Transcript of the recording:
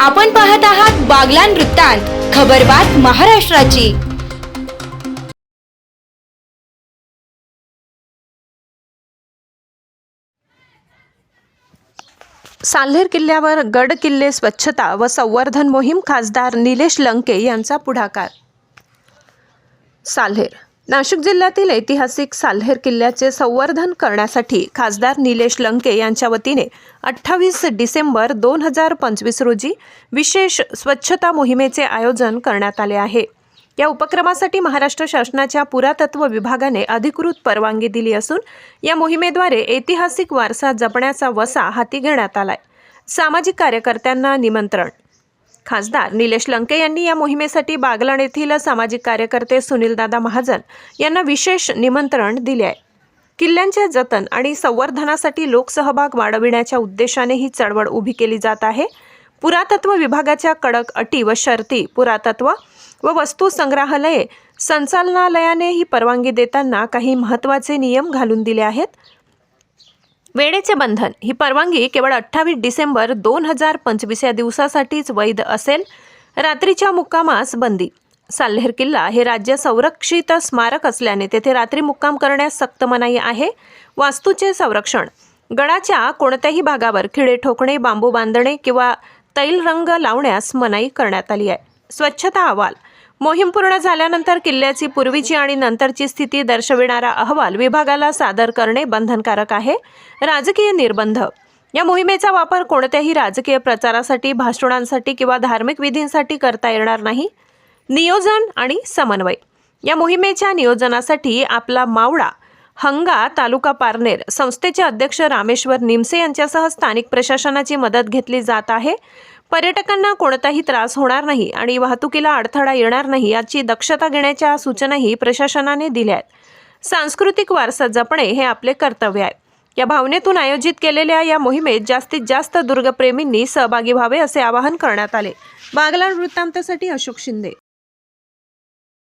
आपण पाहत आहात बागलान वृत्तांत खबरबात महाराष्ट्राची. साल्हेर किल्ल्यावर गड किल्ले स्वच्छता व संवर्धन मोहीम खासदार निलेश लंके यांचा पुढाकार. साल्हेर नाशिक जिल्ह्यातील ऐतिहासिक साल्हेर किल्ल्याचे संवर्धन करण्यासाठी खासदार निलेश लंके यांच्या वतीने अठ्ठावीस डिसेंबर दोन हजार पंचवीस रोजी विशेष स्वच्छता मोहिमेचे आयोजन करण्यात आले आहे. या उपक्रमासाठी महाराष्ट्र शासनाच्या पुरातत्व विभागाने अधिकृत परवानगी दिली असून या मोहिमेद्वारे ऐतिहासिक वारसा जपण्याचा वसा हाती घेण्यात आलाय. सामाजिक कार्यकर्त्यांना निमंत्रण खासदार निलेश लंके यांनी या मोहिमेसाठी बागलाण येथील सामाजिक कार्यकर्ते सुनीलदादा महाजन यांना विशेष निमंत्रण दिले आहे. किल्ल्यांचे जतन आणि संवर्धनासाठी लोकसहभाग वाढविण्याच्या उद्देशाने ही चळवळ उभी केली जात आहे. पुरातत्व विभागाच्या कडक अटी व शर्ती पुरातत्व व वस्तू संग्रहालये संचालनालयाने ही परवानगी देताना काही महत्त्वाचे नियम घालून दिले आहेत. वेळेचे बंधन. ही परवानगी केवळ अठ्ठावीस डिसेंबर दोन हजार पंचवीस या दिवसासाठीच वैध असेल रात्रीच्या मुक्कामास बंदी. साल्हेर किल्ला हे राज्य संरक्षित स्मारक असल्याने तेथे रात्री मुक्काम करण्यास सक्त मनाई आहे. वास्तूचे संरक्षण. गडाच्या कोणत्याही भागावर खिळे ठोकणे बांबू बांधणे किंवा तैल रंग लावण्यास मनाई करण्यात आली आहे. स्वच्छता अहवाल. मोहीम पूर्ण झाल्यानंतर किल्ल्याची पूर्वीची आणि नंतरची स्थिती दर्शविणारा अहवाल विभागाला सादर करणे बंधनकारक आहे. राजकीय निर्बंध. या मोहिमेचा वापर कोणत्याही राजकीय प्रचारासाठी भाषणांसाठी किंवा धार्मिक विधींसाठी करता येणार नाही. नियोजन आणि समन्वय. या मोहिमेच्या नियोजनासाठी आपला मावळा हंगा तालुका पारनेर संस्थेचे अध्यक्ष रामेश्वर निमसे यांच्यासह स्थानिक प्रशासनाची मदत घेतली जात आहे. पर्यटकांना कोणताही त्रास होणार नाही आणि वाहतुकीला अडथळा येणार नाही याची दक्षता घेण्याच्या सूचनाही प्रशासनाने दिल्या आहेत. सांस्कृतिक वारसा जपणे हे आपले कर्तव्य आहे. या भावनेतून आयोजित केलेल्या या मोहिमेत जास्तीत जास्त दुर्गप्रेमींनी सहभागी व्हावे असे आवाहन करण्यात आले. बागलाण वृत्तांतासाठी अशोक शिंदे.